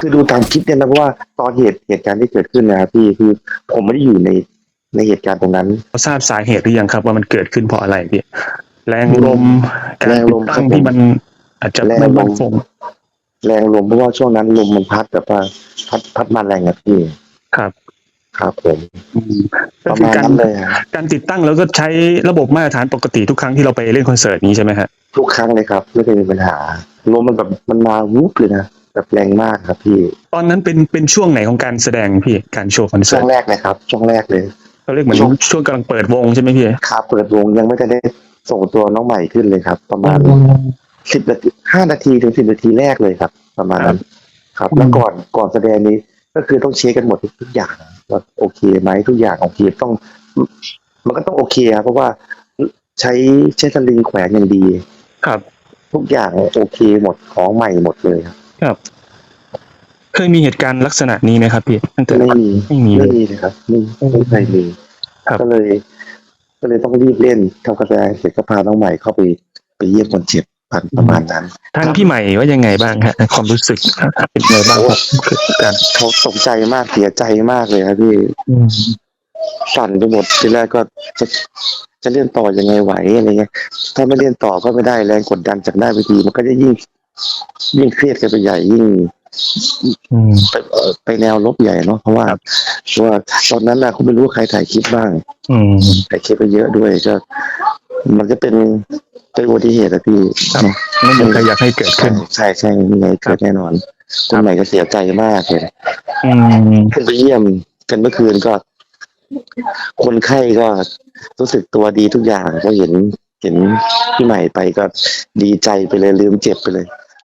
คือดูตามคลิปเนี่ยนะเพราะว่าตอนเหตุเหตุการณ์ที่เกิดขึ้นนะครับพี่คือผมไม่ได้อยู่ในในเหตุการณ์ตรงนั้นทราบสาเหตุหรือยังครับ ว่ามันเกิดขึ้นเพราะอะไรพี่แรงลมการแรงติลดมตั้ครังบที่มันอาจจะแรงไม่ลมมั่นคงแรงลมเพราะว่าช่วงนั้นลมมันพัดแบบว่าพัดพัดมาแรงอะพี่ครับครับผมอืมปก็ระคือมาณการนั้นเลยอะการติดตั้งแล้วก็ใช้ระบบมาตรฐานปกติทุกครั้งที่เราไปเล่นคอนเสิร์ตนี้ใช่ไหมฮะทุกครั้งเลยครับ ไม่เคยมีปัญหาลมมันแบบมันมาวุบเลยนะ แบบแรงมากครับพี่ตอนนั้นเป็นเป็นช่วงไหนของการแสดงพี่การโชว์คอนช่เสิวร์งตแรกเลยครับ ช่วงแรกเลย เราเรียกเหมือนช่วง ช่วงกำลังเปิดวงใช่ไหมพี่ครับเปิดวงยังไม่ทันได้ส่งตัวน้องใหม่ขึ้นเลยครับ ประมาณสิบนาทีห้านาทีถึงสิบนาทีแรกเลยครับ ประมาณนั้นครับอืมแล้วก่อนก่อนแสดงนี้ก็คือต้องเช็คกันหมดทุกอย่างว่าโอเคไหมทุกอย่างโอเคต้อง มันก็ต้องโอเคครับเพราะว่าใช้ใช้สลิงแขวนอย่างดี ครับทุกอย่างโอเคหมดของใหม่หมดเลยครับ ครับ เคยมีเหตุการณ์ลักษณะนี้ไหมครับพี่ตั้งแต่ไม่มีไม่มีเลไม่ย มีเลยครับไม่ไม่เคยมีครับ ก็เลย ก็เลยต้องรีบเล่นทำกาแฟเสร็จก็พาน้องใหม่เข้าไปไปเยี่ยมคนเจ็บประมาณนั้นทางพี่ใหม่ว่ายังไงบ้างฮะความรู้สึกเป็นไงบ้างครับคือการเขาตกใจมากเสียใจมากเลยครับพี่อืมสั่นไปหมดทีแรกก็จะจะเล่นต่อยังไงไหวอะไรเงี้ยถ้าไม่เล่นต่อก็ไม่ได้แรงกดดันจากหน้าเวทีมันก็จะยิ่ง ยิ่งเครียดกันไปใหญ่ยิ่งอืมไปเอ่อไปแนวลบใหญ่เนาะเพราะว่าเพราะว่าตอนนั้นนะเขาไม่รู้ว่าใครถ่ายคลิปบ้างอืมถ่ายคลิปไปเยอะด้วยก็ มันจะเป็นเป็นอุบัติเหตุอะพี่ครับไม่มีใครอยากให้เกิดใช่ขึ้น ใช่ใช่มีไงเกิดแน่นอนคุณใหม่ก็เสียใจมากเลยอืมขึ้นไปเยี่ยมกันเมื่อคืนก็ คนไข้ก็รู้สึกตัวดีทุกอย่างก็เห็นเห็นพี่ใหม่ไปก็ดีใจไปเลยลืมเจ็บไปเลย